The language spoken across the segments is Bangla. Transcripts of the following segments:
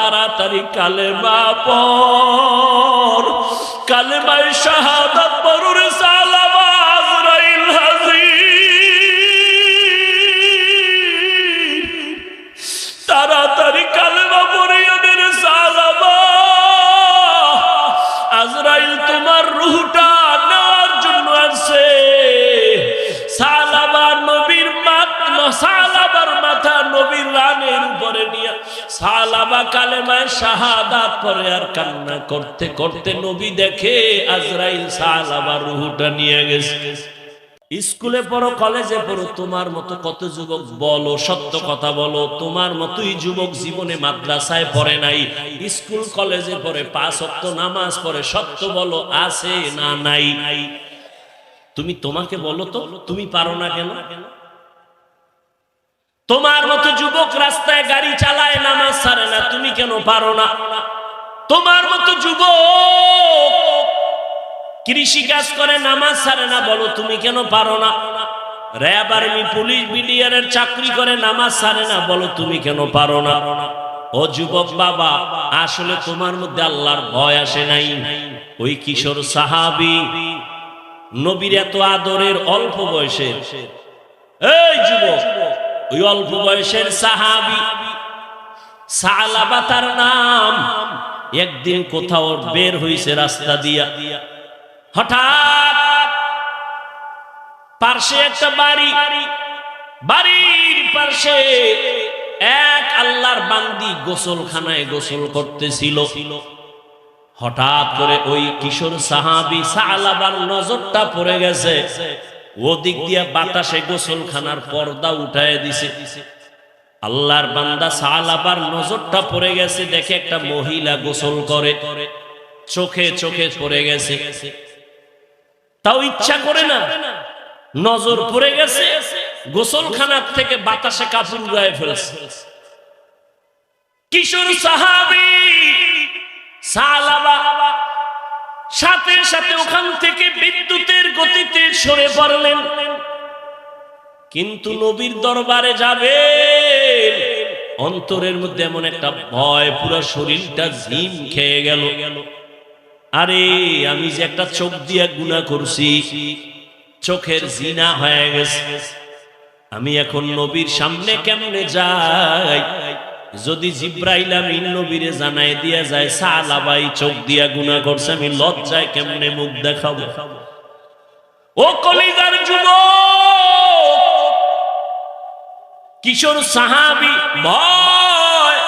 তাড়াতাড়ি কালেমা পর কালেমায় শাহাদাত পড়ুর নবীর রানের উপরে নিয়ে সালাবা কালেমায় শাহাদাত পরে আর কান্না করতে করতে নবী দেখে আজরাইল সালাবার রুহটা নিয়ে গেছে। স্কুলে পড়ো, কলেজে পড়ো, তোমার মতো কত যুবক বলো, সত্য কথা বলো, তোমার মতোই যুবক জীবনে মাদ্রাসায় পড়ে নাই, স্কুল, কলেজে পড়ে, পাঁচ অক্ত নামাজ পড়ে, সত্য বলো, আছে না নাই? তুমি তোমাকে বলো তো, তুমি পারো না কেন? তোমার মতো যুবক রাস্তায় গাড়ি চালায়, নামাজ ছাড়ে না, তুমি কেন পারো না? তোমার মতো যুবক কৃষি কাজ করে, নামাজ ছাড়ে না, বলো তুমি কেন পারো না? র্যাব আর্মি, পুলিশ, বিডিআরের চাকরি করে, নামাজ ছাড়ে না, বলো তুমি কেন পারো না? ও যুবক বাবা, আসলে তোমার মধ্যে আল্লাহর ভয় আসে নাই। ওই কিশোর সাহাবি নবীর এত আদরের অল্প বয়সের এই যুবক ওই অল্প বয়সের সাহাবি সালাবা তার নাম একদিন কোথাও বের হইছে রাস্তা দিয়া। হঠাৎ পার্শ্বে একটা বাড়ি, বাড়ির পার্শ্বে এক আল্লাহর বান্দি গোসলখানায় গোসল করতেছিল। হঠাৎ করে ওই কিশোর সাহাবি সালাবার নজরটা পড়ে গেছে। ওদিক দিয়ে বাতাসে গোসলখানার পর্দা উঠায় দিছে। আল্লাহর বান্দা সালাবার নজরটা পড়ে গেছে, দেখে একটা মহিলা গোসল করে। চোখে চোখে পড়ে গেছে। তাও ইচ্ছা করে না। নজর পড়ে গেছে, গোসলখানার থেকে বাতাসে কাপড় গায়ে ফেলছে। কিশোর সাহাবি সালাবা সাথে সাথে ওখান থেকে বিদ্যুতের গতিতে সরে পড়লেন। কিন্তু নবীর দরবারে যাবে অন্তরের মধ্যে এমন একটা ভয়, পুরো শরীরটা জিম খেয়ে গেল। আরে, আমি যে একটা চোখ দিয়া গুণা করছি, চোখের জিনা হয়ে গেছে। আমি এখন নবীর সামনে কেমনে যাই? যদি জিব্রাইল আমিন নবীরে জানাই দিয়া যায় সালাবাই চোখ দিয়া গুণা করছে, আমি লজ্জায় কেমনে মুখ দেখাবো? ও কলিজার যুবক! কিশোর সাহাবি, ভয়!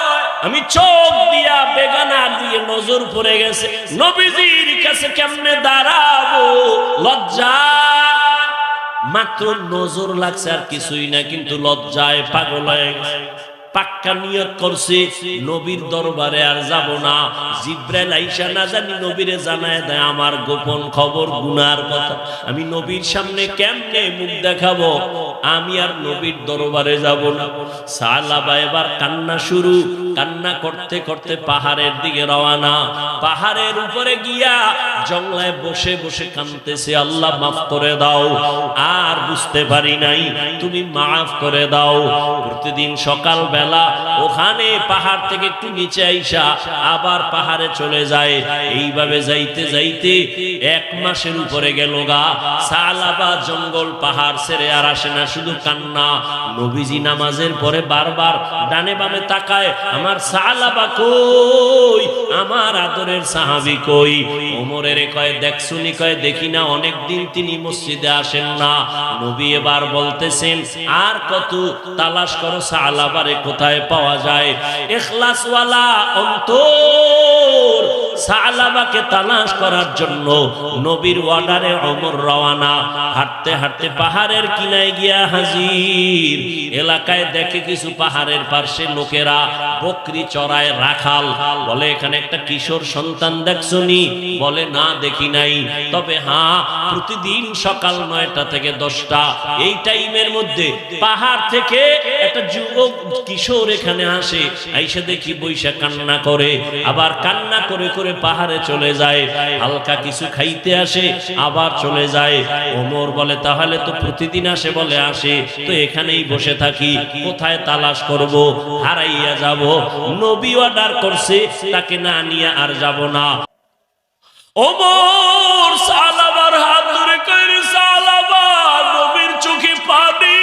আমি চোখ দিয়া বেগানা দিয়ে নজর পড়ে গেছে। নবীজির কাছে কেমনে দাঁড়াবো? লজ্জা! মাত্র নজর লাগছে আর কিছুই না, কিন্তু লজ্জায় পাগল হয়ে গেছে। পাক্কা নিয়ত করছে, নবীর দরবারে আর যাব না। জিব্রাইল আইসা না জানি নবীরে জানায় দেয়, আমার গোপন খবর গুনার কথা। আমি নবীর সামনে কেমনে মুখ দেখাবো? আমি আর নবীর দরবারে যাব না। সালাবা এবার কান্না শুরু। কান্না করতে করতে পাহাড়ের দিকে রওয়ানা পাহাড়ের উপরে গিয়া জঙ্গলায় বসে বসে কানতেছে আল্লাহ মাফ করে দাও। আর বুঝতে পারি নাই। তুমি মাফ করে দাও। প্রতিদিন সকাল বেলা ওখানে পাহাড় থেকে একটু নিচে আইসা আবার পাহাড়ে চলে যায়। এইভাবে যাইতে যাইতে এক মাসের উপরে গেল গা। সালাবা জঙ্গল পাহাড় ছেড়ে আর আসে না। শুধু কান্না। নবীজি নামাজের পরে বারবার ডানে বামে তাকায়, আমার সালাবা কই? আমার আদরের সাহাবি কই? ওমরের কয় দেখছুনি কয়, দেখি না অনেক দিন তিনি মসজিদে আসেন না। নবী এবার বলতেছেন, আর কত তালাশ করো সালাবারে কোথায় পাওয়া যায়? এখলাসওয়ালা অন্তর সালাবাকে তালাশ করার জন্য নবীর ওয়ার্ডারে অমর রওয়ানা হাঁটতে হাঁটতে পাহাড়ের কিনায় গিয়া হাজির। এলাকায় দেখে কিছু পাহাড়ের পার্শ্বে লোকেরা বকরি চড়ায় রাখাল। বলে, এখানে একটা কিশোর সন্তান দেখছনি বলে, না, দেখি নাই। তবে হ্যাঁ প্রতিদিন সকাল নয়টা থেকে দশটা, এই টাইমের মধ্যে পাহাড় থেকে একটা যুবক কিশোর এখানে আসে। আইসে দেখি বৈশা কান্না করে, আবার কান্না করে করে পাহাড়ে চলে যায়। হালকা কিছু খাইতে আসে, আবার চলে যায়। ওমর বলে, তাহলে তো প্রতিদিন আসে বলে, আসে। তো এখানেই বসে থাকি, কোথায় তালাশ করব? হারাইয়া যাব। নবী অর্ডার করছে, তাকে না নিয়ে আর যাব না। ওমর সালাবার হাত ধরে কইরে সালাবা নবীর চোখে পানি।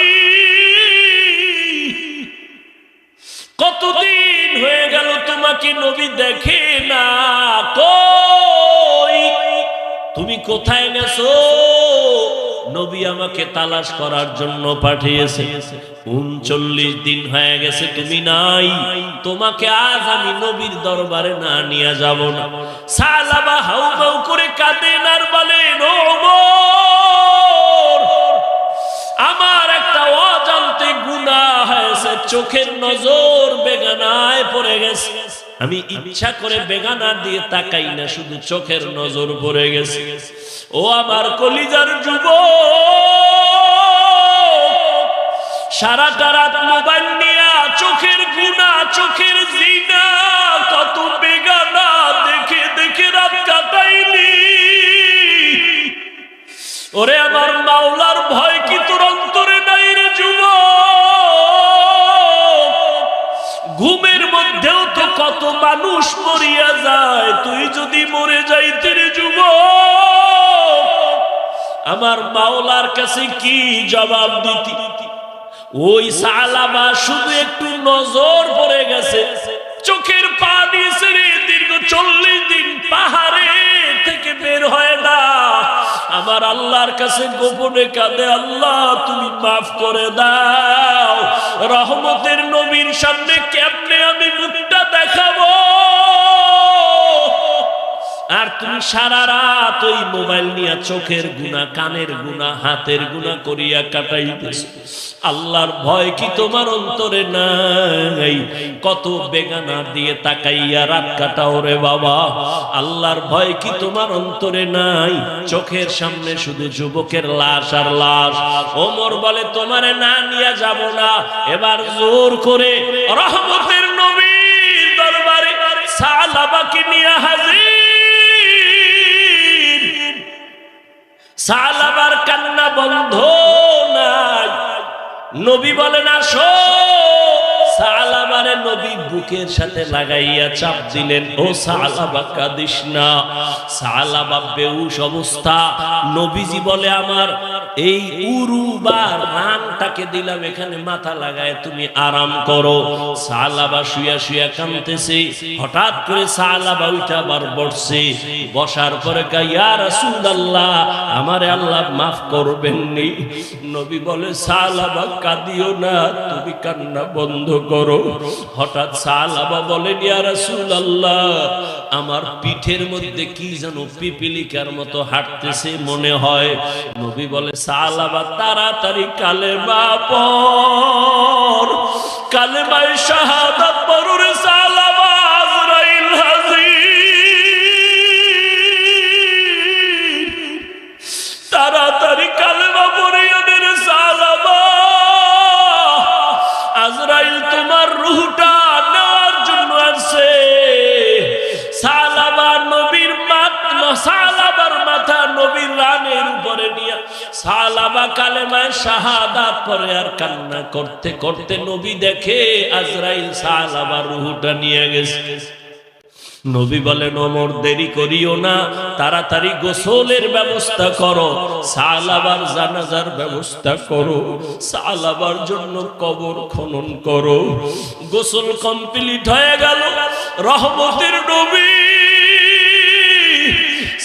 কতদিন হয়ে গেল তোমাকে নবী দেখে না কই? তুমি কোথায় গেছো? নবী আমাকে তালাশ করার জন্য পাঠিয়েছে। উনচল্লিশ দিন হয়ে গেছে, তুমি নাই। তোমাকে আজ আমি নবীর দরবারে না নিয়ে যাব না। সালাবা হাউ হাউ করে কাঁদেন আর বলেন আমার একটা অজান্তে গুণা হয়েছে, চোখের নজর বেগানায় পড়ে গেছে। আমি ইচ্ছা করে বেগানা দিয়ে তাকাই না, শুধু চোখের নজর পড়ে গেছে। ও আমার কলিজার যুব সারাটা রাত মোবাইল নিয়ে, চোখের গুণা, চোখের জিনা কত বেগানা, দেখে দেখে রাত কাটাইলি। ওরে আমার মাওলার ভয় কি তোর অন্তরে নাই রে যুব ঘুমের মধ্যেও তো কত মানুষ মরিয়া যায়, তুই যদি মরে যাইতে রে যুব আমার মাওলার কাছে কি জবাব দিতি? ওই সালাবা শুধু একটু নজর পড়ে গেছে। চোখের পানি ছেড়ে দীর্ঘ চল্লিশ দিন পাহাড়ে থেকে বের হয় না। আমার আল্লাহর কাছে গোপনে কাঁদে, আল্লাহ, তুমি মাফ করে দাও। রহমতের নবীর সামনে কেমনে আমি আর তুমি সারা রাত ওই মোবাইল নিয়ে চোখের গুণা, কানের গুণা, হাতের গুণা করিয়া কাটাইতেছ। আল্লাহর ভয় কি তোমার অন্তরে নাই? কত বেগানা দিয়ে তাকাইয়া রাত কাটাও রে বাবা। আল্লাহর ভয় কি তোমার অন্তরে নাই? চোখের সামনে শুধু যুবকের লাশ আর লাশ। ওমর বলে, তোমারে না নিয়ে যাব না। এবার জোর করে রহমতের নবীর দরবারে সালাবাকে নিয়ে হাজির সালাবার কান্না বন্ধ নাই। নবী বলেন, আসো। সালাবারে নবী বুকের সাথে লাগাইয়া চাপ দিলেন, ও সালাবা কাদিস না। সালাবা বেউস অবস্থা। নবীজি বলে, আমার এই উরু বা রানটাকে দিলাম, এখানে মাথা লাগায় তুমি আরাম করো। সালাবা শুয়া শুয়া কানতেছে হঠাৎ করে সালাবা উঠা আবার বসছে। বসার পরে ইয়া রাসূলুল্লাহ, আমারে আল্লাহ মাফ করবেন নি নবী বলে, সালাবা কাঁদিও না, তুমি কান্না বন্ধ করো। হঠাৎ সালাবা বলেন, ইয়া রাসূলুল্লাহ, আমার পিঠের মধ্যে কি যেন পিপিলিকার মতো হাঁটতেছে মনে হয়। নবী বলে সালাবা তাড়াতাড়ি কালেমা পর কালেমায় শাহাদাত পড়ুরে তাড়াতাড়ি সালাবা কালেমায় শাহাদাত পরে আর কান্না করতে করতে নবী দেখে আজরাইল সালাবার রুহটা নিয়ে গেছে। নবী বলেন, ওমর, দেরি করিও না, তাড়াতাড়ি গোসলের ব্যবস্থা করো সালাবার জানাজার ব্যবস্থা করো সালাবার জন্য কবর খনন করো। গোসল কমপ্লিট হয়ে গেল, রহমতের নবী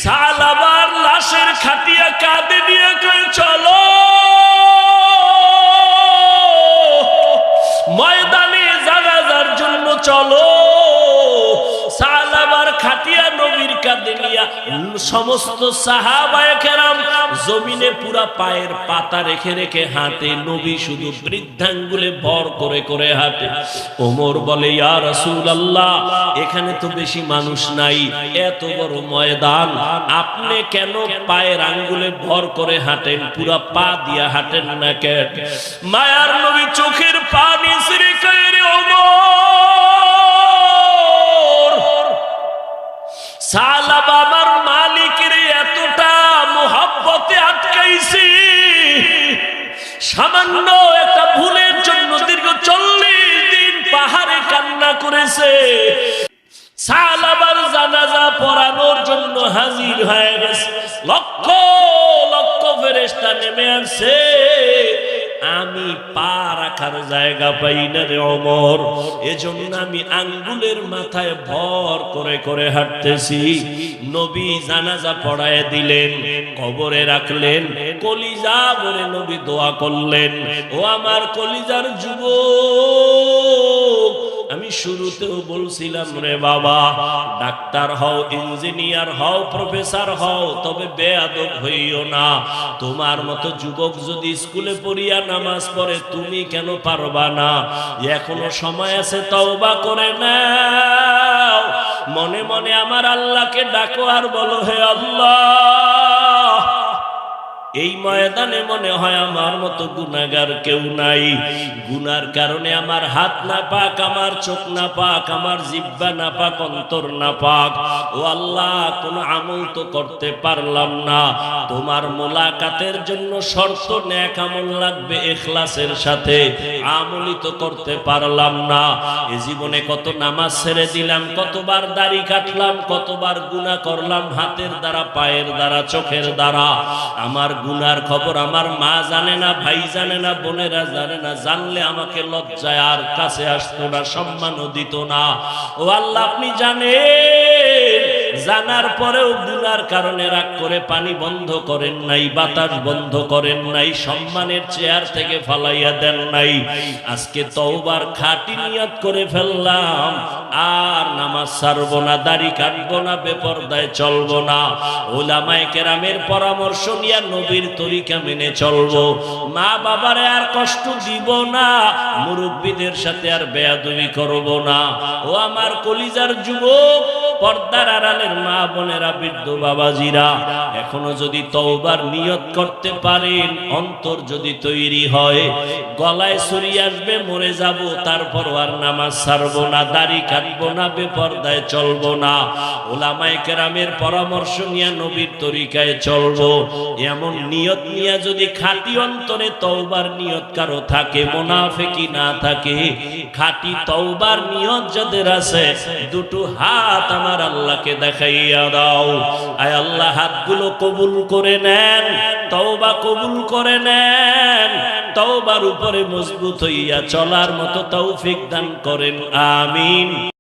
সালাবার লাশের খাটিয়া কাঁদে নিয়ে চলো। সমস্ত সাহাবায়ে জমিনে পুরা পায়ের পাতা রেখে রেখে হাতে নবী শুধু বৃদ্ধাঙ্গুলে ভর করে করে হাঁটে। ওমর বলে, ইয়া রাসূলুল্লাহ, এখানে তো বেশি মানুষ নাই, এত বড় ময়দান। আপনি কেন পায়ের আঙ্গুলে ভর করে হাঁটেন? পুরা পা দিয়া হাঁটেন না কেন? মায়ার নবী চোখের পানি সিরে সালাবা আমার মালিকের এতটা মোহাব্বতে আটকাইছি। সামান্য একটা ভুলের জন্য দীর্ঘ চল্লিশ দিন পাহাড়ে কান্না করেছে। সালাবার জানাজা পড়ানোর জন্য হাজির হয়ে গেছে। লক্ষ লক্ষ ফেরেস্তা নেমে আসছে। আমি পা রাখার জায়গা পাই না রে অমর। এজন্য আমি আঙ্গুলের মাথায় ভর করে করে হাঁটতেছি। নবী জানাজা পড়ায় দিলেন, কবরে রাখলেন, কলিজা বলে নবী দোয়া করলেন। ও আমার কলিজার যুবক! আমি শুরুতেও বলছিলাম, রে বাবা, ডাক্তার হও, ইঞ্জিনিয়ার হও, প্রফেসর হও, তবে বেয়াদব হইও না। তোমার মতো যুবক যদি স্কুলে পড়িয়া নামাজ পড়ে, তুমি কেন পারবা না? এখনও সময় আছে, তওবা করে নাও। মনে মনে আমার আল্লাহকে ডাকো আর বলো, হে আল্লাহ এই ময়দানে মনে হয় আমার মতো গুনাগার কেউ নাই। গুনার কারণে আমার হাত না পাক, আমার চোখ না পাক, আমার জিব্বা না পাক, অন্তর না পাক। ও আল্লাহ, কোন আমল তো করতে পারলাম না। তোমার মোলাকাতের জন্য শর্ত ন্যাক আমল লাগবে এখলাসের সাথে। আমলই তো করতে পারলাম না। এ জীবনে কত নামাজ ছেড়ে দিলাম, কতবার দাড়ি কাটলাম, কতবার গুনাহ করলাম, হাতের দ্বারা, পায়ের দ্বারা, চোখের দ্বারা। আমার গুনার খবর আমার মা জানে না, ভাই জানে না, বোনেরা জানে না, জানলে আমাকে লজ্জায় আর কাছে আসতো না, সম্মানও দিত না। ও আল্লাহ, আপনি জানেন? জানার পরেও গুনার কারণে রাগ করে পানি বন্ধ করেন নাই, বাতাস বন্ধ করেন নাই, সম্মানের চেয়ার থেকে ফালাইয়া দেন নাই। আজকে তওবার খাটি নিয়ত করে ফেললাম, আর নামাজ ছাড়বো না, দাড়ি কাটবো না, বেপরদায় চলবো না। ওলামায়ে কেরামের পরামর্শ নিয়ে নবীর তরিকা মেনে চলবো। মা বাবারে আর কষ্ট দিব না, মুরব্বীদের সাথে আর বেয়াদবি করব না। ও আমার কলিজার যুবক পর্দার আড়ালের মা বোনেরা, বৃদ্ধ বাবাজিরা, এখনও যদি তওবার নিয়ত করতে পারেন, অন্তর যদি তৈরি হয়, গলায় ছুরি আসবে, মরে যাব তারপর আর নামাজ ছাড়বো না, দাড়ি কাটবো না, বেপর্দায় চলবো না, ওলামায়ে কেরামের পরামর্শ নিয়ে নবীর তরিকায় চলবো, এমন নিয়ত নিয়ে যদি খাঁটি অন্তরে তওবার নিয়ত কারও থাকে মোনাফেকি না থাকে, খাঁটি তওবার নিয়ত যাদের আছে, দুটো হাত আমার আল্লাহকে দেখাইয়া দাও। আয় আল্লাহ, হাতগুলো কবুল করে নেন, তওবা কবুল করে নেন। তওবার উপরে মজবুত হইয়া চলার মতো তৌফিক দান করেন, আমিন।